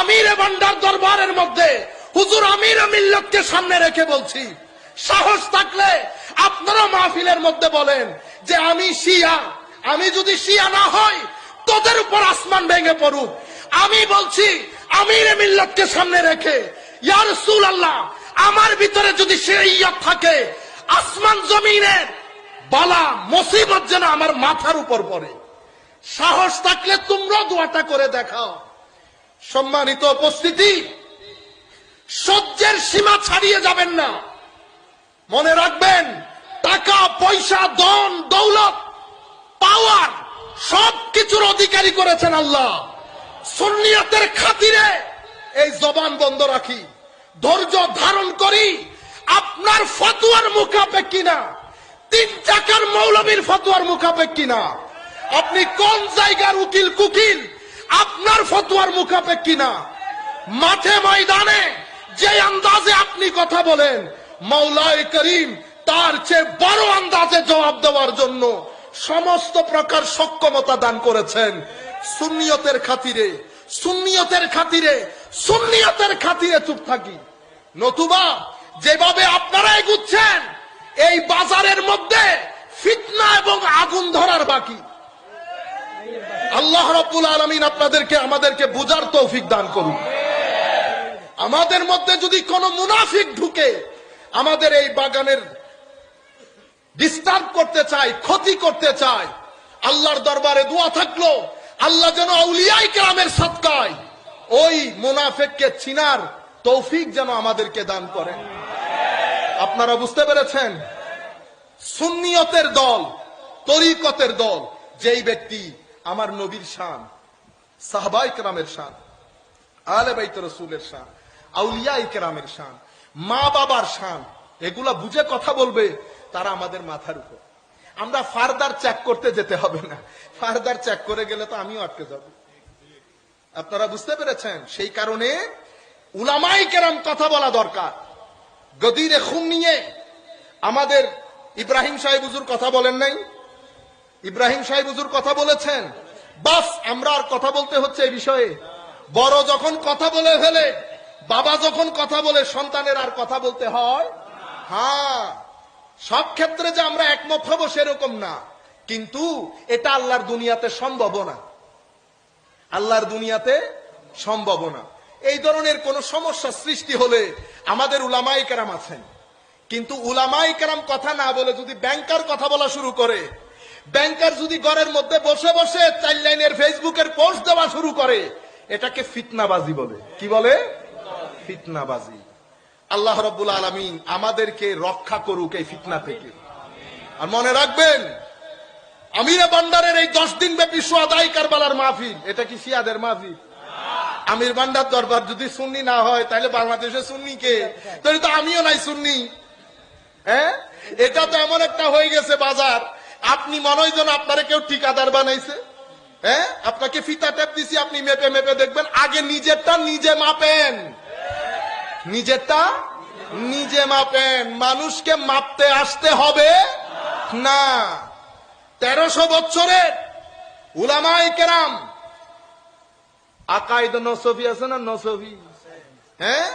আমির ভান্ডার দরবারের মধ্যে হুজুর আমির মিল্লতকে সামনে রেখে বলছি, সাহস থাকলে আপনারা মাহফিলের মধ্যে বলেন যে আমি শিয়া, আমি যদি শিয়া না হই, তোদের উপর আসমান ভেঙে পড়ুক। আমি বলছি, আমির মিল্লতকে সামনে রেখে ইয়ার সুল আল্লাহ আমার ভিতরে যদি সে ইয়ত থাকে, আসমান জমিনের বালা, মুসিবত যেন আমার মাথার উপর পড়ে। সাহস থাকলে তোমরা দোয়াটা করে দেখাও। সম্মানিত উপস্থিতি, সহ্যের সীমা ছাড়িয়ে যাবেন না। মনে রাখবেন, টাকা, পয়সা, ধন, দৌলত, পাওয়ার সব কিছুর অধিকারী করেছেন আল্লাহ। সুন্নিয়তের খাতিরে এই জবান বন্ধ রাখি। ধৈর্য ধারণ করি, আপনার ফতুয়ার মুখাপেক্ষি কিনা? তিন চাকার মৌলবীর ফতুয়ার মুখাপেক্ষি কিনা? আপনি কোন জায়গার উকিল কুকিল আপনার ফতুয়ার মুখাপেক্ষি না মাঠে ময়দানে যে আন্দাজে আপনি কথা বলেন মৌলায় করিম তার চেয়ে বড় আন্দাজে জবাব দেওয়ার জন্য সমস্ত প্রকার সক্ষমতা দান করেছেন। সুন্নিয়তের খাতিরে সুন্নিয়তের খাতিরে সুন্নিয়তের খাতিরে চুপ থাকি। নতুবা যেভাবে আপনারা এগুচ্ছেন, এই বাজারের মধ্যে ফিতনা এবং আগুন ধরার বাকি। আল্লাহ রব্বুল আলমিন আপনাদেরকে, আমাদেরকে বুঝার তৌফিক দান করুন। আমাদের মধ্যে যদি কোনো মুনাফিক ঢুকে, আমাদের এই বাগানের ডিস্টার্ব করতে চায়, ক্ষতি করতে চায়, আল্লাহর দরবারে দোয়া থাকল, আল্লাহ যেন আউলিয়াই কেরামের সৎকায়, ওই মুনাফেককে চিনার তৌফিক যেন আমাদেরকে দান করেন। আপনারা বুঝতে পেরেছেন? সুন্নিয়তের দল, তরিকতের দল, যেই ব্যক্তি আমার নবীর শান, সাহবাই কেরামের শান, আলে বাইত রসুলের শান আউলিয়া কেরামের শান, মা বাবার শান, এগুলা বুঝে কথা বলবে তারা আমাদের মাথার উপর। আমরা ফার্দার চেক করতে যেতে হবে না। ফার্দার চেক করে গেলে তো আমিও আটকে যাব। আপনারা বুঝতে পেরেছেন? সেই কারণে উলামাই কেরাম কথা বলা দরকার। গদিরে খুন নিয়ে আমাদের ইব্রাহিম সাহেব হুজুর কথা বলেন নাই? ইব্রাহিম সাহেব হুজুর কথা বলেছেন। বাস, আমরা আর কথা বলতে হচ্ছে এই বিষয়ে। বড় যখন কথা বলে ফেলে, বাবা যখন কথা বলে, সন্তানের আর কথা বলতে হয় হ্যাঁ সব ক্ষেত্রে যে আমরা একমত হব সেরকম না। কিন্তু এটা আল্লাহর দুনিয়াতে সম্ভব না। আল্লাহর দুনিয়াতে সম্ভব না। এই ধরনের কোন সমস্যা সৃষ্টি হলে আমাদের উলামাই কেরাম আছেন। কিন্তু উলামাই কেরাম কথা না বলে যদি ব্যাংকার কথা বলা শুরু করে ব্যাংকার যদি ঘরের মধ্যে বসে বসে চাইল্ড লাইনের ফেসবুকের পোস্ট দেওয়া শুরু করে, এটাকে ফিতনাবাজি বলে। কি বলে? ফিতনাবাজি। আল্লাহ রব্বুল আলমিন আমাদেরকে রক্ষা করুক এই ফিতনা থেকে। আর মনে রাখবেন, আমিরা বান্ডারের এই দশ দিন ব্যাপী সোয়াদাই কারবালার মাহফিল, এটা কি সিয়াদের মাহফিল? আমির বান্ডার দরবার যদি সুন্নি না হয়, তাহলে বাংলাদেশে সুন্নি কে? তাহলে তো আমিও নাই সুন্নি। হ্যাঁ? এটা তো এমন একটা হয়ে গেছে বাজার আপনি মনে হয় যেন আপনারা কেউ ঠিকাদার বানাইছে হ্যাঁ? আপনাকে ফিতা টেপ দিছি, আপনি মেপে মেপে দেখবেন, আগে নিজেরটা নিজে মাপেন। নিজেরটা নিজে মাপেন। মানুষকে মাপতে আসতে হবে না। তেরোশো বছরের উলামাই কেরাম, আকাইদ নসফি আছে না নসফি? হ্যাঁ?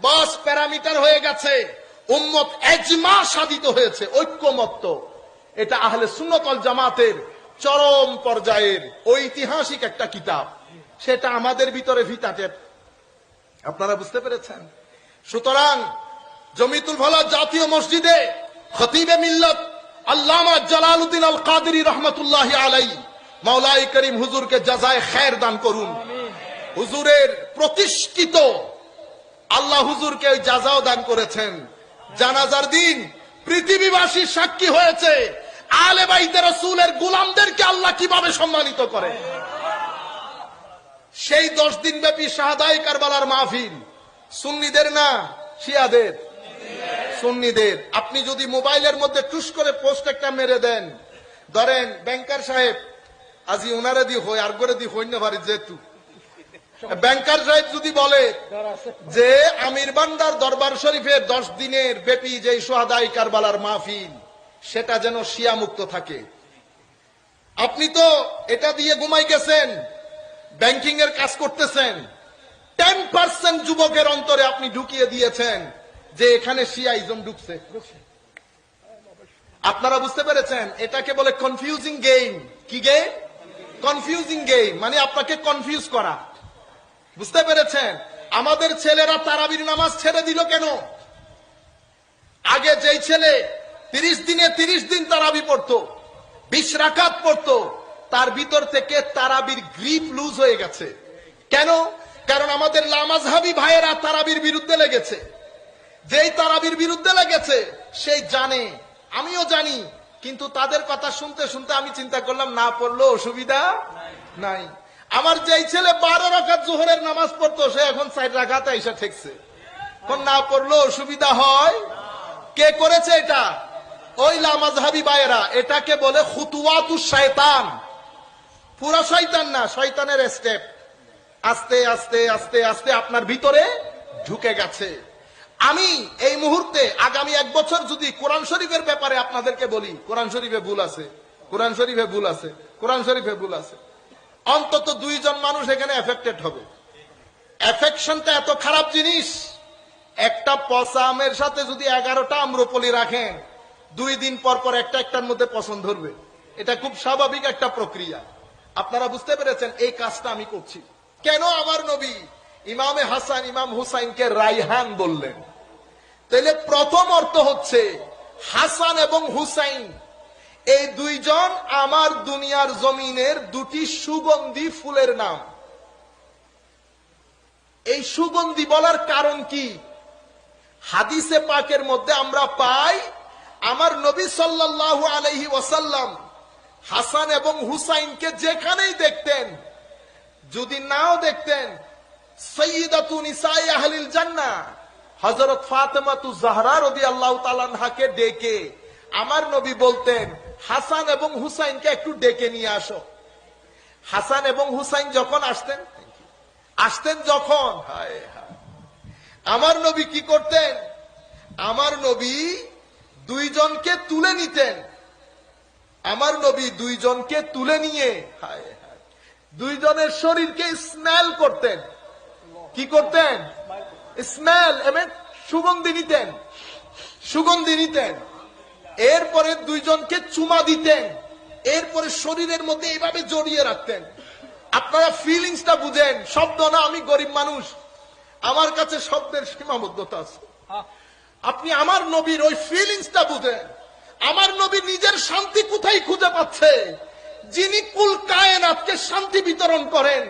বস প্যারামিটার হয়ে গেছে। উম্মত এজমা সাধিত হয়েছে ঐক্যমত্ত এটা আহলে সুন্নতল জামাতের চরম পর্যায়ের ঐতিহাসিক একটা কিতাব। সেটা আমাদের ভিতরে ভিতাটেপ আপনারা বুঝতে পেরেছেন? সুতরাং জমিতুল ভালা জাতীয় মসজিদে খতিবে মিল্লত আল্লামা জালালউদ্দিন আল কাদেরী রহমতুল্লাহ আলাই মাওলাই করিম হুজুরকে জাজায় খের দান করুন। হুজুরের প্রতিষ্ঠিত আল্লাহ হুজুরকে ওই জাজাও দান করেছেন। জানাজার দিন পৃথিবীবাসী সাক্ষী হয়েছে। আলে বাইতে রসুলের গুলামদেরকে আল্লাহ কীভাবে সম্মানিত করে? সেই দশ দিন ব্যাপী শাহাদাই কারবালার মাহফিল। সুন্নিদের না শিয়াদের? সুন্নিদের। আপনি যদি মোবাইলের মধ্যে টুস করে পোস্ট একটা মেরে দেন, ধরেন ব্যাংকার সাহেব, আজি ওনারে দি হই, আর করে দি হইন্য পারি যেহেতু। ব্যাংকার সাহেব যদি বলে যে আমির বান্দার দরবার শরীফের দশ দিনের ব্যাপী যে সোহাদাই কারবালার মাহফিল সেটা যেন শিয়া মুক্ত থাকে। আপনি তো এটা দিয়ে ঘুমাই গেছেন ব্যাংকিং এর কাজ করতেছেন। টেন পার্সেন্ট যুবকের অন্তরে আপনি ঢুকিয়ে দিয়েছেন যে এখানে শিয়াইজম ঢুকছে। আপনারা বুঝতে পেরেছেন? এটাকে বলে কনফিউজিং গেম কি গেম কনফিউজিং গেম মানে আপনাকে কনফিউজ করা। বুঝতে পেরেছেন? আমাদের ছেলেরা তারাবির নামাজ ছেড়ে দিল কেন? আগে যেই ছেলে তিরিশ দিনে তিরিশ দিন তারাবি পড়তো, বিশ রাকাত পড়তো, তার ভিতর থেকে তারাবির গ্রিপ লুজ হয়ে গেছে। কেন? কারণ আমাদের লামাজহাবি ভাইয়েরা তারাবির বিরুদ্ধে লেগেছে। যেই তারাবির বিরুদ্ধে লেগেছে, সেই জানে। আমিও জানি, কিন্তু তাদের কথা শুনতে শুনতে আমি চিন্তা করলাম, না পড়ল অসুবিধা নাই। আমার যেই ছেলে বারো রাখাত জোহরের নামাজ পড়তো, সে এখন সাইড রাখাতে এসে ঠেকছে। না পড়ল অসুবিধা হয়। কে করেছে এটা? ওই লামাজহাবি বায়েরা, এটাকে বলে খুতুয়াতু শয়তান। পুরা শয়তান না, শয়তানের স্টেপ আস্তে আস্তে আস্তে আস্তে আপনার ভিতরে ঢুকে গেছে। আমি এই মুহূর্তে, আগামী এক বছর যদি কোরআন শরীফের ব্যাপারে আপনাদেরকে বলি, কোরআন শরীফে ভুল আছে, কোরআন শরীফে ভুল আছে, কোরআন শরীফে ভুল আছে। অন্তত দুইজন মানুষ এখানে এফেক্টেড হবে। এফেকশনটা এত খারাপ জিনিস, একটা পচা আমের সাথে যদি এগারোটা আম্রপলি রাখেন দুই দিন পর পর একটা একটার মধ্যে পছন্দ ধরবে। এটা খুব স্বাভাবিক একটা প্রক্রিয়া। আপনারা বুঝতে পেরেছেন, এই কাজটা আমি করছি। কেন আমার নবী ইমামে হাসান, ইমাম হুসাইনকে রাইহান বললেন? তাহলে প্রথম অর্থ হচ্ছে, হাসান এবং হুসাইন, এই দুইজন আমার দুনিয়ার জমিনের দুটি সুগন্ধি ফুলের নাম। এই সুগন্ধি বলার কারণ কি? হাদিসে পাকের মধ্যে আমরা পাই আমার নবী সাল্লাল্লাহু আলাইহি ওয়াসাল্লাম হাসান এবং হুসাইনকে যেখানেই দেখতেন, যদি নাও দেখতেন জাহরা রাদিয়াল্লাহু তাআলাকে ডেকে আমার নবী বলতেন, হাসান এবং হুসাইনকে একটু ডেকে নিয়ে আসো। হাসান এবং হুসাইন যখন আসতেন আসতেন যখন, হায় হায়, আমার নবী কি করতেন? আমার নবী দুইজনকে তুলে নিতেন। আমার নবী দুইজনকে তুলে নিয়ে দুইজনের শরীরকে স্মেল করতেন। কি করতেন? স্মেল এবং সুগন্ধি নিতেন সুগন্ধি নিতেন। এরপরে দুইজনকে চুমা দিতেন। এরপরে শরীরের মধ্যে এইভাবে জড়িয়ে রাখতেন। আপনারা ফিলিংসটা বুঝেন। শব্দ না, আমি গরিব মানুষ। আমার কাছে শব্দের সীমাবদ্ধতা আছে। আপনি আমার নবীর ওই ফিলিংসটা বুঝেন। আমার নবী নিজের শান্তি কোথায় খুঁজে পাচ্ছে? যিনি কুল কায়নাতকে শান্তি বিতরণ করেন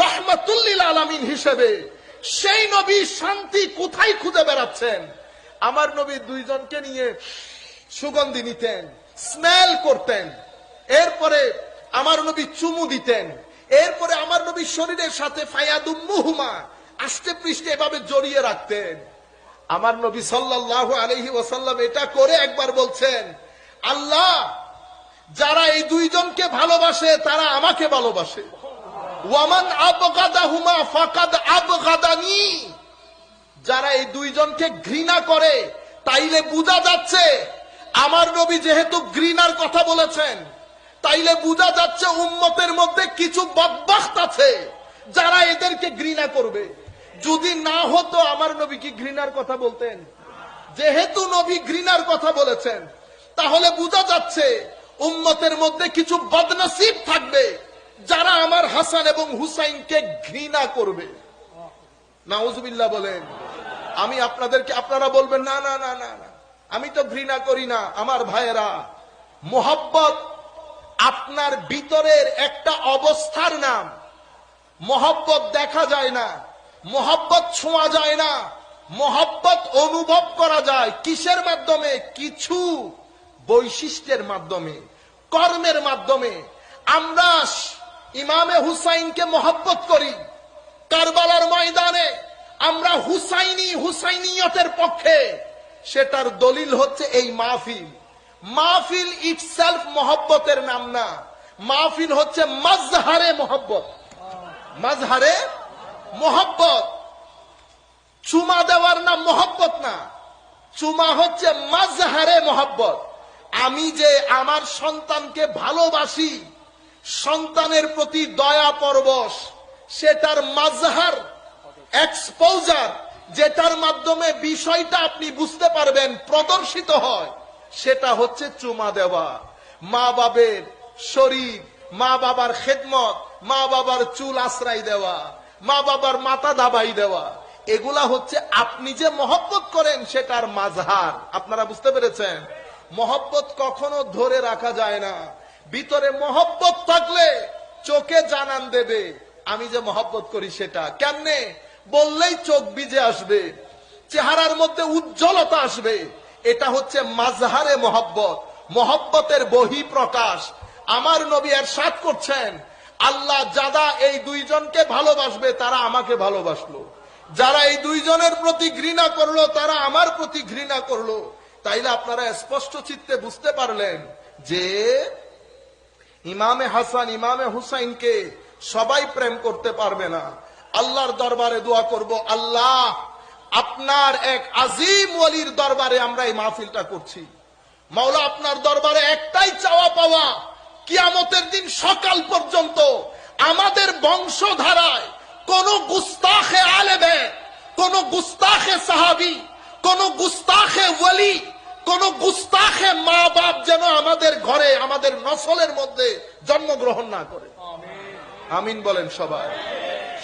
রহমাতুল্লিল আলামিন হিসেবে, সেই নবী শান্তি কোথায় খুঁজে বেড়াচ্ছেন? আমার নবী দুইজনকে নিয়ে সুগন্ধি নিতেন স্মেল করতেন, এরপরে আমার নবী চুমু দিতেন, এরপরে আমার নবী শরীরের সাথে ফায়াদুম মুহুমা, আষ্টে পৃষ্ঠে এভাবে জড়িয়ে রাখতেন। আমার নবী সাল্লাল্লাহু আলাইহি ওসাল্লাম এটা করে একবার বলছেন, আল্লাহ, যারা এই দুইজনকে ভালোবাসে, তারা আমাকে ভালোবাসে। ওয়ামান যারা এই দুইজনকে ঘৃণা করে, তাইলে বোঝা যাচ্ছে, আমার নবী যেহেতু ঘৃণার কথা বলেছেন, তাইলে বোঝা যাচ্ছে উম্মতের মধ্যে কিছু বদবাখত আছে, যারা এদেরকে ঘৃণা করবে। যদি না হতো আমার নবী কি ঘৃণার কথা বলতেন। যেহেতু নবী ঘৃণার কথা বলেছেন, তাহলে বোঝা যাচ্ছে উম্মতের মধ্যে কিছু বদনসিব থাকবে যারা আমার হাসান এবং হুসাইনকে ঘৃণা করবে। নাউজুবিল্লাহ বলেন, আমি আপনাদেরকে, আপনারা বলবেন, না না না না না, আমি তো ঘৃণা করি না, আমার ভাইয়েরা। মোহাব্বত আপনার ভিতরের একটা অবস্থার নাম। মোহাব্বত দেখা যায় না। মোহাব্বত ছোঁয়া যায় না। মোহাব্বত অনুভব করা যায় কিসের মাধ্যমে? কিছু বৈশিষ্ট্যের মাধ্যমে, কর্মের মাধ্যমে। আমরা ইমামে হুসাইনকে মহব্বত করি। কারবালার ময়দানে আমরা হুসাইনি হুসাইনিয়তের পক্ষে। সেটার দলিল হচ্ছে এই মাহফিল। মাহফিল ইটসেলফ মহব্বতের নাম না। মাহফিল হচ্ছে মাজহারে মহব্বত। মাজহারে মহব্বত। চুমা দেওয়ার নাম মহব্বত না। চুমা হচ্ছে মাজহারে মহব্বত। আমি যে আমার সন্তানকে ভালোবাসি, সন্তানের প্রতি দয়া পরবশ সেটার মাজহার এক্সপোজার যেটার মাধ্যমে বিষয়টা আপনি বুঝতে পারবেন, প্রদর্শিত হয়, সেটা হচ্ছে চুমা দেওয়া। মা বাবের শরীর, মা বাবার খেদমত, মা বাবার চুল আশ্রয় দেওয়া। মা বাবার মাথা দাবাই দেওয়া। এগুলা হচ্ছে আপনি যে মহব্বত করেন সেটার মাঝহার। আপনারা বুঝতে পেরেছেন? মহব্বত কখনো ধরে রাখা যায় না। ভিতরে মহব্বত থাকলে চোখে জানান দেবে, আমি যে মহব্বত করি সেটা। কেমনে? বললেই চোখ বিজে আসবে, চেহারার মধ্যে উজ্জ্বলতা আসবে। এটা হচ্ছে মাঝহারে মহব্বত। মহব্বতের বহি প্রকাশ আমার নবী এর সাত করছেন আল্লাহ যারা এই দুইজনকে ভালোবাসবে, তারা আমাকে ভালোবাসলো। যারা এই দুইজনের প্রতি ঘৃণা করল, তারা আমার প্রতি ঘৃণা করল। তাইলে আপনারা স্পষ্ট চিত্তে বুঝতে পারলেন যে ইমামে হাসান, ইমামে হুসাইনকে সবাই প্রেম করতে পারবে না। আল্লাহর দরবারে দোয়া করব, আল্লাহ, আপনার এক আজিম ওলির দরবারে আমরা এই মাহফিলটা করছি। মাওলা, আপনার দরবারে একটাই চাওয়া পাওয়া কিয়ামতের দিন সকাল পর্যন্ত আমাদের বংশধারায় কোন গুস্তাখে আলেবে কোন গুস্তাখে সাহাবি, কোন গুস্তাখে ওলি কোন গুস্তাখে মা বাপ যেন আমাদের ঘরে, আমাদের নসলের মধ্যে জন্মগ্রহণ না করে। আমিন বলেন সবাই।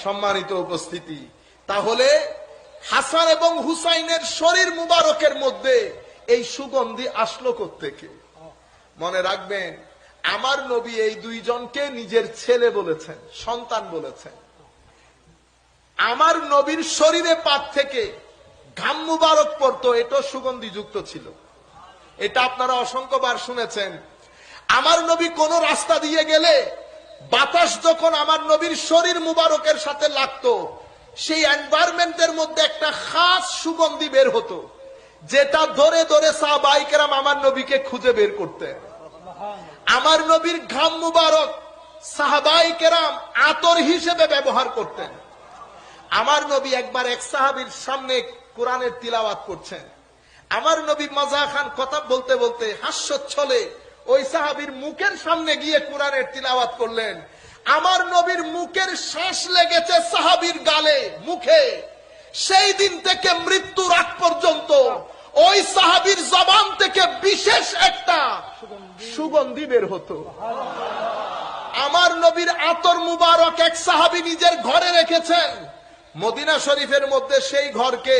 সম্মানিত উপস্থিতি। তাহলে হাসান এবং হুসাইনের শরীর মুবারকের মধ্যে এই সুগন্ধি আসলো থেকে মনে রাখবেন আমার নবী এই দুইজনকে নিজের ছেলে বলেছেন, সন্তান বলেছেন। আমার নবীর শরীরে পাত থেকে ঘাম মুবারক পড়তো এটা সুগন্ধি যুক্ত ছিল। এটা আপনারা অসংখ্যবার শুনেছেন। আমার নবী কোন রাস্তা দিয়ে গেলে বাতাস যখন আমার নবীর শরীর মুবারকের সাথে লাগতো, সেই এনভায়রনমেন্টের মধ্যে একটা খাস সুগন্ধি বের হতো, যেটা ধরে ধরে সাহবাইকেরাম আমার নবীকে খুঁজে বের করতেন। আমার নবীর ঘাম মুবারক সাহাবাই কেরাম আতর হিসেবে ব্যবহার করতেন। আমার নবী একবার এক সাহাবির সামনে কোরআনের তিলাওয়াত করছেন। আমার নবী মাজা খান কথা বলতে বলতে হাস্যচ্ছলে ওই সাহাবির মুখের সামনে গিয়ে কোরআনের তিলাওয়াত করলেন। আমার নবীর মুখের শ্বাস লেগেছে সাহাবির গালে, মুখে। সেই দিন থেকে মৃত্যুর আগ পর্যন্ত ওই সাহাবির জবান থেকে বিশেষ একটা সুগন্ধি বের হতো। আমার নবীর আতর মুবারক এক সাহাবি নিজের ঘরে রেখেছেন। মদিনা শরীফের মধ্যে সেই ঘরকে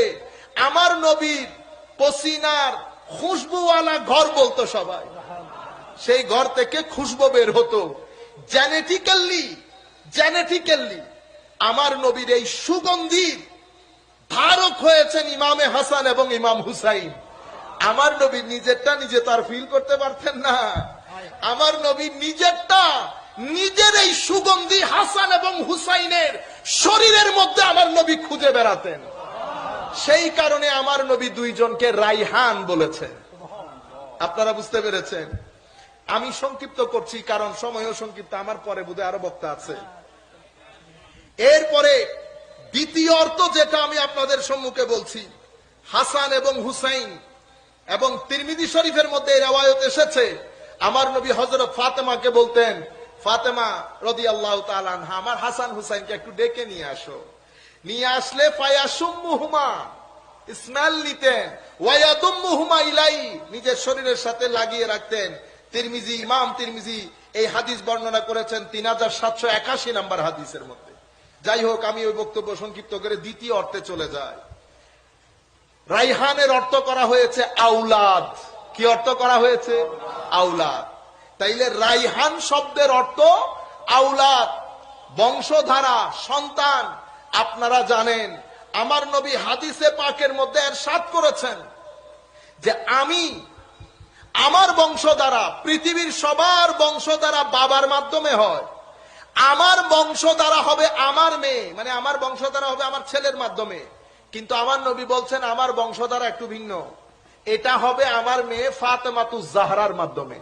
আমার নবীর পসিনার খুশবুওয়ালা ঘর বলতো সবাই। সেই ঘর থেকে খুশবু বের হতো। জেনেটিক্যালি জেনেটিক্যালি আমার নবীর এই সুগন্ধির ধারক হয়েছেন ইমামে হাসান এবং ইমাম হুসাইন। আমার নবী নিজেরটা নিজে তার ফিল করতে পারতেন না। আমার নবী নিজেরটা নিজের এই সুগন্ধি হাসান এবং হুসাইনের শরীরের মধ্যে আমার নবী খুঁজে বেড়াতেন। সেই কারণে আমার নবী দুইজনকে রাইহান বলেছে আপনারা বুঝতে পেরেছেন? আমি সংক্ষিপ্ত করছি, কারণ সময়ও সংক্ষিপ্ত, আমার পরে বোধহয় আরও বক্তা আছে। এরপরে দ্বিতীয় অর্থ যেটা আমি আপনাদের সম্মুখে বলছি, হাসান এবং হুসাইন এবং তিরমিদি শরীফের মধ্যে এই রেওয়ায়ত এসেছে। আমার নবী হজরত ফাতেমাকে বলতেন, ফাতেমা রদি আল্লাহ তালানহা আমার হাসান হুসাইনকে একটু ডেকে নিয়ে আসো। নিয়ে আসলে ফায়াসুম্মুহুমা, স্মেল নিতেন, ওয়ায়াদুম্মুহুমা ইলাই, নিজের শরীরের সাথে লাগিয়ে রাখতেন। তিরমিজি, ইমাম তিরমিজি এই হাদিস বর্ণনা করেছেন তিন হাজার সাতশো একাশি নাম্বার হাদিসের মধ্যে। যাই হোক, আমি ওই বক্তব্য সংক্ষিপ্ত করে দ্বিতীয় অর্থে চলে যাই। রাইহানের অর্থ করা হয়েছে আউলাদ। কি অর্থ করা হয়েছে? আউলাদ। তাইলে রাইহান শব্দের অর্থ আউলাদ। বংশধারা, সন্তান, আপনারা জানেন, আমার নবী হাদিসে পাকের মধ্যে এর সাত করেছেন যে আমি, আমার বংশ দ্বারা পৃথিবীর সবার বংশ দ্বারা বাবার মাধ্যমে হয়। আমার বংশ দ্বারা হবে আমার মেয়ে। মানে আমার বংশ দ্বারা হবে আমার ছেলের মাধ্যমে। কিন্তু আমার নবী বলছেন, আমার বংশ দ্বারা একটু ভিন্ন। এটা হবে আমার মেয়ে ফাতেমাতু জাহরার মাধ্যমে।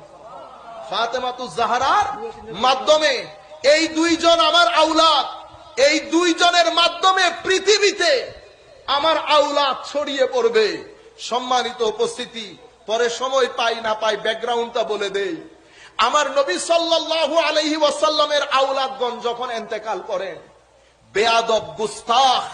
ফাতেমাতু জাহরার মাধ্যমে। এই দুইজন আমার আউলাদ। এই দুইজনের মাধ্যমে পৃথিবীতে আমার আউলাদ ছড়িয়ে পড়বে। সম্মানিত উপস্থিতি, পরে সময় পাই না পাই ব্যাকগ্রাউন্ডটা বলে দেই। আমার নবী সাল্লাল্লাহু আলহি ওয়াসাল্লামের আউলাদগণ যখন এন্তেকাল করেন বেয়াদব গুস্তাখ